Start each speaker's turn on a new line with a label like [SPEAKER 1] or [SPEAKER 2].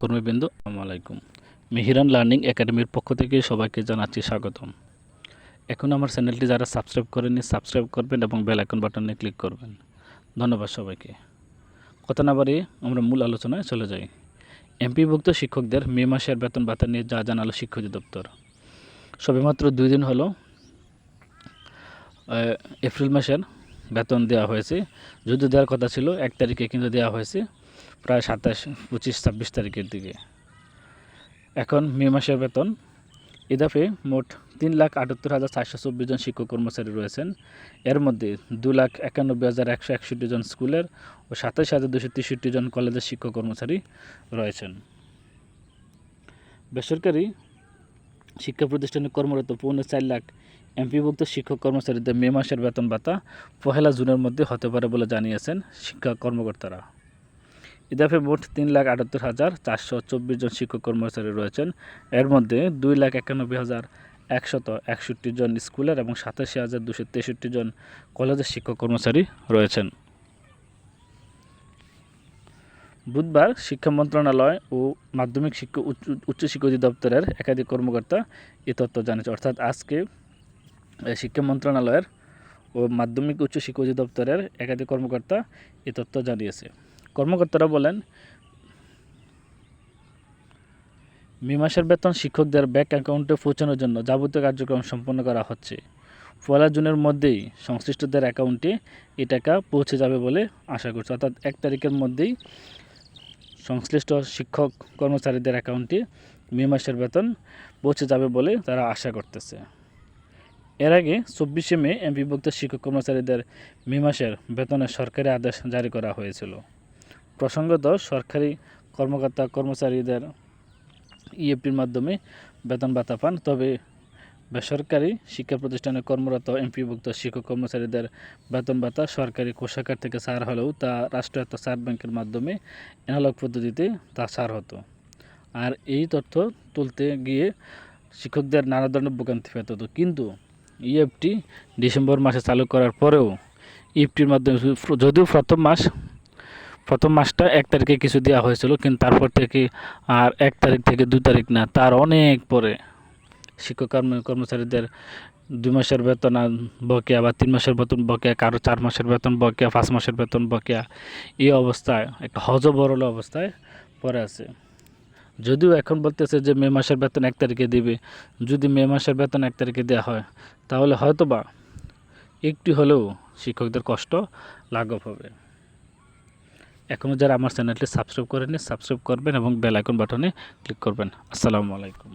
[SPEAKER 1] কর্মীবৃন্দ আলাইকুম। মেহিরান লার্নিং একাডেমির পক্ষ থেকে সবাইকে জানাচ্ছি স্বাগতম। এখন আমার চ্যানেলটি যারা সাবস্ক্রাইব করেনি সাবস্ক্রাইব করবেন এবং বেল আইকন বাটনে ক্লিক করবেন। ধন্যবাদ সবাইকে। কথা না বাড়িয়ে আমরা মূল আলোচনায় চলে যাই। এমপিভুক্ত শিক্ষকদের মে মাসের বেতন ভাতা নিয়ে যা জানালো শিক্ষা অধিদপ্তর। সবেমাত্র দুই দিন হলো এপ্রিল মাসের বেতন দেওয়া হয়েছে। যদি দেওয়ার কথা ছিল, এক তারিখে কিন্তু দেওয়া হয়েছে। প্রায় সাতাশ, পঁচিশ, ছাব্বিশ তারিখের দিকে। এখন মে মাসের বেতন। এ মোট তিন লাখ আটাত্তর হাজার চারশো চব্বিশ জন শিক্ষক কর্মচারী রয়েছেন। এর মধ্যে দু লাখ একানব্বই হাজার একশো একষট্টি জন স্কুলের ও সাতাশ হাজার দুশো তেষট্টি জন কলেজের শিক্ষক কর্মচারী রয়েছেন। বেসরকারি শিক্ষা প্রতিষ্ঠানে কর্মরত পৌনে চার লাখ এমপিভুক্ত শিক্ষক কর্মচারীদের মে মাসের বেতন ভাতা পহেলা জুনের মধ্যে হতে পারে বলে জানিয়েছেন শিক্ষা কর্মকর্তারা। ইদাফে মোট তিন লাখ আটাত্তর হাজার চারশো চব্বিশ জন শিক্ষক কর্মচারী রয়েছেন। এর মধ্যে দুই লাখ একানব্বই হাজার একশত একষট্টি জন স্কুলের এবং সাতাশি হাজার দুশো তেষট্টি জন কলেজের শিক্ষক কর্মচারী রয়েছেন। বুধবার শিক্ষা মন্ত্রণালয় ও মাধ্যমিক শিক্ষা উচ্চ উচ্চশিক্ষা অধিদপ্তরের একাধিক কর্মকর্তা এ তথ্য জানিয়েছে। অর্থাৎ আজকে শিক্ষা মন্ত্রণালয়ের ও মাধ্যমিক উচ্চ শিক্ষা অধিদপ্তরের একাধিক কর্মকর্তা এ তথ্য জানিয়েছে। কর্মকর্তারা বলেন, মে মাসের বেতন শিক্ষকদের ব্যাংক অ্যাকাউন্টে পৌঁছানোর জন্য যাবতীয় কার্যক্রম সম্পন্ন করা হচ্ছে। পয়লা জুনের মধ্যেই সংশ্লিষ্টদের অ্যাকাউন্টে এই টাকা পৌঁছে যাবে বলে আশা করছে। অর্থাৎ এক তারিখের মধ্যেই সংশ্লিষ্ট শিক্ষক কর্মচারীদের অ্যাকাউন্টে মে মাসের বেতন পৌঁছে যাবে বলে তারা আশা করতেছে। এর আগে চব্বিশে মে এমপিভুক্ত শিক্ষক কর্মচারীদের মে মাসের বেতনের সরকারি আদেশ জারি করা হয়েছিল। প্রসঙ্গত সরকারি কর্মকর্তা কর্মচারীদের ইএফটির মাধ্যমে বেতন ভাতা পান। তবে বেসরকারি শিক্ষা প্রতিষ্ঠানে কর্মরত এমপিভুক্ত শিক্ষক কর্মচারীদের বেতন ভাতা সরকারি কোষাগার থেকে ছাড় হলেও তা রাষ্ট্রায়ত্ত ছাড় ব্যাংকের মাধ্যমে অ্যানালগ পদ্ধতিতে তা ছাড় হতো। আর এই তথ্য তুলতে গিয়ে শিক্ষকদের নানা ধরনের ভোগান্তি পেতে হতো কিন্তু ইএফটি ডিসেম্বর মাসে চালু করার পরেও ইএফটির মাধ্যমে যদিও প্রথম মাস প্রথম মাসটা এক তারিখে কিছু দেওয়া হয়েছিল, কিন্তু তারপর থেকে আর এক তারিখ থেকে দু তারিখ না, তার অনেক পরে। শিক্ষক কর্ম- কর্মচারীদের দুই মাসের বেতন বকেয়া বা তিন মাসের বেতন বকেয়া, কারও চার মাসের বেতন বকেয়া, পাঁচ মাসের বেতন বকেয়া, এই অবস্থায়, একটা হজবরল অবস্থায় পড়ে আছে। যদিও এখন বলতেছে যে মে মাসের বেতন এক তারিখে দিবে, যদি মে মাসের বেতন এক তারিখে দেওয়া হয়, তাহলে হয়তোবা একটু হলেও শিক্ষকদের কষ্ট লাঘব হবে। এখনও যারা আমার চ্যানেলটি সাবস্ক্রাইব করেনি সাবস্ক্রাইব করবেন এবং বেল আইকন বাটনে ক্লিক করবেন। আসসালামু আলাইকুম।